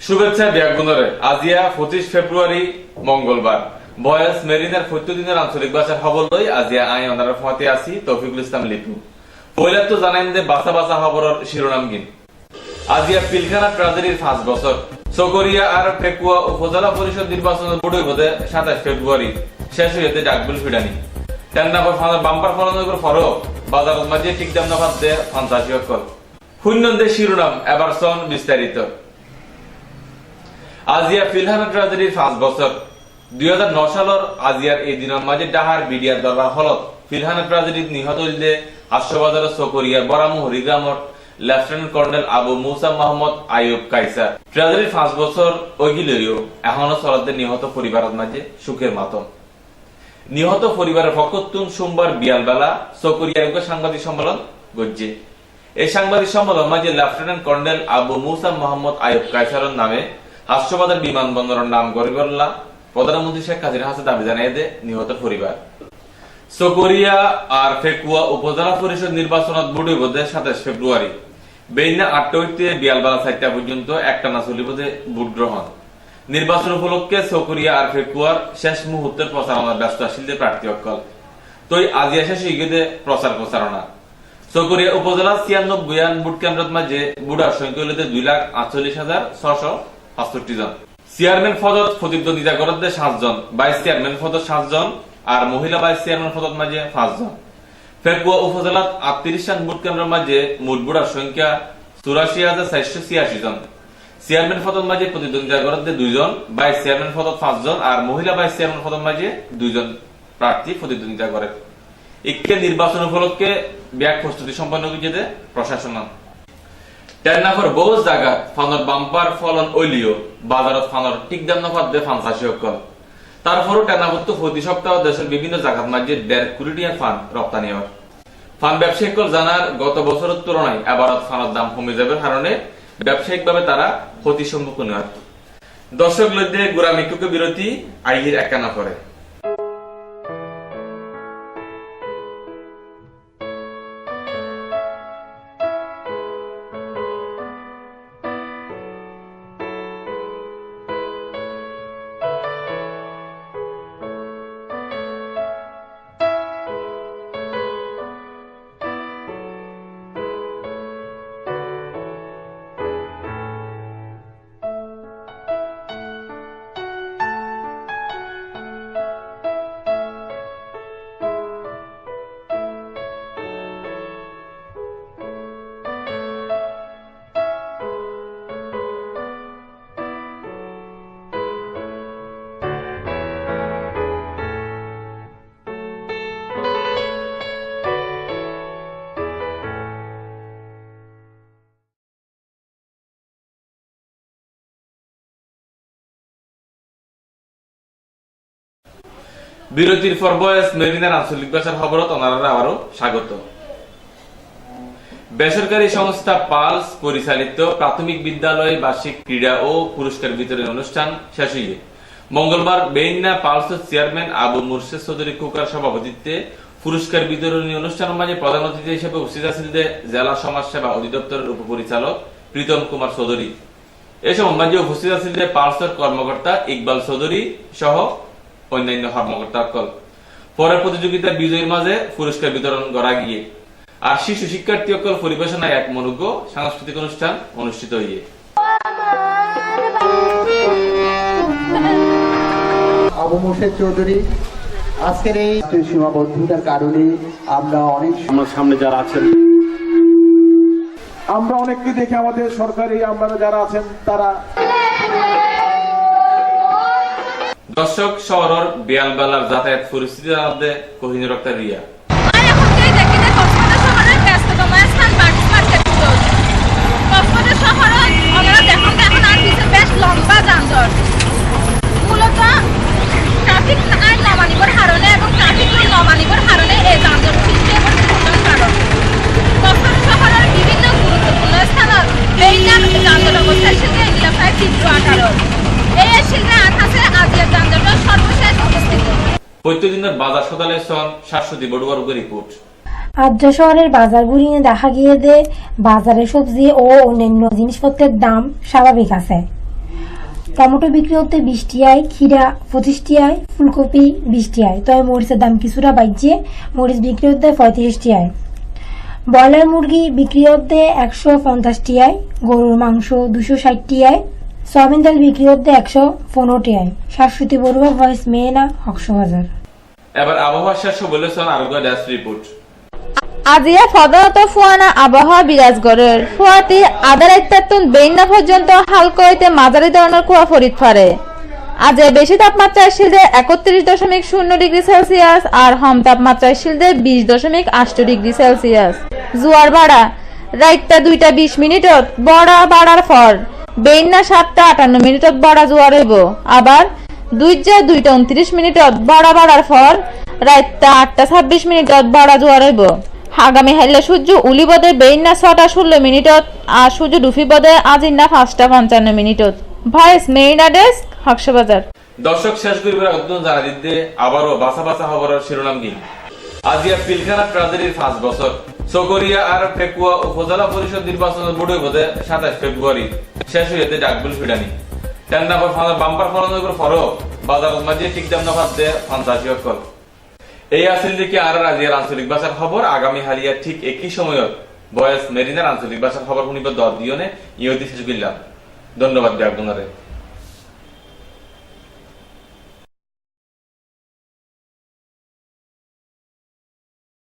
শুভেচ্ছা ব্যাগুণরে আজিয়া পঁচিশ ফেব্রুয়ারি, মঙ্গলবার। বয়স মেরিনার প্রত্যদিনের আঞ্চলিক ভাষার খবর লই আজিয়া আই অনার ফতে আছি, তৌফিকুল ইসলাম লিপু। পয়লা তো জানেন যে বাসা বাসা খবরের শিরোনাম গিন আজিয়া পিলখানা ট্রাজেডির পাঁচ বছর চকরিয়া আর ফেকুয়া উপজেলা পরিষদ নির্বাচনের বুড়ই বোধে সাতাশ ফেব্রুয়ারি শেষ হইতে ডাকবুল ফিডানি টেন্নাপর ফানার বাম্পার ফলনের ফরক বাজার মাঝে ঠিক দাম নফাত দে পঞ্চাশি শূন্য শিরোনাম এবার বিস্তারিত আজিয়া ফিলহানা ট্রাজেডির পাঁচ বছর। দুই হাজার ন সালের আজিয়ার এই দিনের মাঝে ডাহার বিডিয়ার দরবার হলত ফিলহানা ট্রাজেডিত নিহত হইলে হাস্যবাজারের চকরিয়ার বরামু হরিগ্রামত লেফটেন্যান্ট কর্নেল আবু মুসা মোহাম্মদ আইয়ুব কাইসার ট্রাজেডির পাঁচ বছর ওইগিলেও এখনও চলতে নিহত পরিবারের মাঝে সুখের মাতম। নিহত পরিবারের পক্ষতুন সোমবার বিয়ালবেলা চকরিয়ার সাংবাদিক সম্মেলন গজ্জে। এই সাংবাদিক সম্মেলন মাঝে লেফটেন্যান্ট কর্নেল আবু মুসা মোহাম্মদ আইয়ুব কাইসারের নামে হাস্যবাজার বিমানবন্দরের নাম গরিবল্লা প্রধানমন্ত্রী শেখ হাসিনা হাসে দাবি জানিয়ে দে নিহত পরিবার। চকরিয়া আর ফেকুয়া উপজেলা পরিষদ নির্বাচনত বুড়ি বোধে সাতাশ ফেব্রুয়ারি। বেইনা আটটা হইতে বিয়ালবেলা চারটা পর্যন্ত চলিব যে ভোট গ্রহণ। নির্বাচন উপলক্ষে চকরিয়া আর ফেকুয়ার শেষ মুহূর্তের প্রচারণার ব্যস্ত আসিল প্রার্থী অকল তই আজি শেষ হয়ে প্রচার প্রচারণা। চকরিয়া উপজেলা ছিয়ানব্বই বুট কেন্দ্রত মাঝে বুড়ার সংখ্যা হইলে দুই লাখ আটচল্লিশ হাজার ছশ পাঁচষট্টি জন। চেয়ারম্যান পদত প্রতিদ্বন্দ্বিতা করতে সাতজন ভাইস চেয়ারম্যান সাতজন আর মহিলা ভাইস চেয়ারম্যান মাঝে পাঁচজন ফেকুয়া উপজেলাত আটত্রিশ ভোট কেন্দ্রের মাঝে মোট সংখ্যা চুরাশি হাজার চারশো ছিয়াশি জন। চেয়ারম্যান মাঝে প্রতিদ্বন্দ্বিতা করতে দুইজন ভাইস চেয়ারম্যান পদত পাঁচজন আর মহিলা ভাইস চেয়ারম্যান পদত মাঝে দুইজন প্রার্থী প্রতিদ্বন্দ্বিতা করে ইকে নির্বাচন উপলক্ষে ব্যাগ প্রস্তুতি সম্পন্ন হয়েছে প্রশাসন। টেন্নাফর বহু জায়গা ফানর বাম্পার ফলন বাজারত ঠিক দাম দে ফান্সাসি অকল তারপরও প্রতি সপ্তাহ দেশের বিভিন্ন জায়গাত মাঝে দেড় কোটি টাকা ফান রপ্তানি হয়। ফান ব্যবসায়িক জানার গত বছরের তুলনায় আবারত ফানের দাম কমে যাবে কারণে ব্যবসায়িকভাবে তারা ক্ষতির সম্মুখীন হয়। দর্শক লইতে গুড়া মিকুকে বিরতি, আইহির একানা করে বিরতির পর বয়স মেরিনার আঞ্চলিক ভাষার খবরত ওনারা আবারও স্বাগত। বেসরকারি সংস্থা পালস পরিচালিত প্রাথমিক বিদ্যালয় বার্ষিক ক্রীড়া ও পুরস্কার বিতরণ অনুষ্ঠান শেষ হয়ে মঙ্গলবার বেইন্না পালসের চেয়ারম্যান আবু মুর্শেদ চৌধুরী কুকার সভাপতিত্বে পুরস্কার বিতরণী অনুষ্ঠানের মাঝে প্রধান অতিথি হিসেবে উপস্থিত আছেন জেলা সমাজ সেবা অধিদপ্তরের উপপরিচালক প্রীতম কুমার চৌধুরী। এ সময় মাঝে উপস্থিত আছেন পালসের কর্মকর্তা ইকবাল চৌধুরী সহ অন্যান্য কর্মকর্তা কল পরের প্রতিযোগিতা বিজয়ীর মাঝে পুরস্কার বিতরণ করা গিয়ে আর শিশু শিক্ষার্থী অকল পরিবেশনায় এক মনোজ্ঞ সাংস্কৃতিক অনুষ্ঠান অনুষ্ঠিত হইয়ে। আবু মোর্শেদ চৌধুরী আজকের এই সীমাবদ্ধতার কারণে আমরা অনেক আমার সামনে যারা আছেন। আমরা অনেককে দেখে আমাদের সরকারি আমরা যারা আছেন তারা দর্শক শহরের বিয়ালবেলার যাতায়াত পরিস্থিতি জানাতে কোহিনুর আক্তার রিয়া। শহরের ব্যস্ততম স্থান প্রত্যেকদিনের বাজার সদালে সন শাশ্বতী বড়ুয়ার রিপোর্ট। আদ্য শহরের বাজার ঘুরিয়ে দেখা গিয়ে যে বাজারে সবজি ও অন্যান্য জিনিসপত্রের দাম স্বাভাবিক আছে। টমেটো বিক্রি হতে বিশ টিয়ায়, ক্ষীরা পঁচিশ টিয়ায়, ফুলকপি বিশ টিয়ায়। তবে মরিচের দাম কিছুটা বাড়ছে, মরিচ বিক্রি হতে পঁয়ত্রিশ টিয়ায়। ব্রয়লার মুরগি বিক্রি হতে একশো পঞ্চাশ টিয়ায়, গরুর মাংস দুশো ষাট টিয়ায়, সয়াবিন তেল বিক্রি হতে একশো পনেরো টিয়ায়। শাশ্বতী বড়ুয়া ভয়েস মেয়েনা হকশবাজার এবার আবহাওয়া শেষ বলেছেন আরোগ্য ড্যাশ রিপোর্ট আজিয়া ফুয়ানা আবহাওয়া বিরাজ ফুয়াতি আদার একটাতুন বেইনা পর্যন্ত ধরনের কুয়া ফরিদ ফারে আজ বেশি তাপমাত্রায় শিলদে একত্রিশ দশমিক শূন্য ডিগ্রি সেলসিয়াস আর হম তাপমাত্রায় শিলদে বিশ দশমিক আষ্ট ডিগ্রি সেলসিয়াস। জুয়ার ভাড়া রাইটটা দুইটা বিশ মিনিটত বড়া বাড়ার পর বেইনা সাতটা আটান্ন মিনিটত বড়া জুয়ার হইব। আবার দুইটা দুইটা উনত্রিশ মিনিটত বড়া বাড়ার পর রাইটটা আটটা ছাব্বিশ মিনিটত বড়া জুয়ার হইব। আগামী হাইলে সূর্য উলি বদে বেইনা ছটা ষোলো মিনিটত, আর সূর্য ডুফি বদে আজিন্না পাঁচটা পঞ্চান্ন মিনিটত। ভয়েস মেইনা ডেস্ক হকসবাজার দর্শক শেষ করিবার একদম জানা দিতে আবারও বাসা বাসা খবরের শিরোনাম কি আজিয়া পিলখানা ট্রাজেডির পাঁচ বছর। চকরিয়া আর ফেকুয়া উপজেলা পরিষদ নির্বাচনের বুড়ে বোধে সাতাশ ফেব্রুয়ারি। শেষ হইতে ডাকবিল ফিডানি। ফাঁদা বাম্পার ফরো মাঝে ঠিক দাম না পাতে পঞ্চাশি অক্ষর এই আছিল দেখি আর রাজিয়ার আঞ্চলিক ভাষার খবর, আগামী হালিয়ার ঠিক একই সময়ত। বয়স মেরিনার আঞ্চলিক ভাষার খবর শুনিব, দর ইয়তি শেষ করলাম ধন্যবাদ আপনারে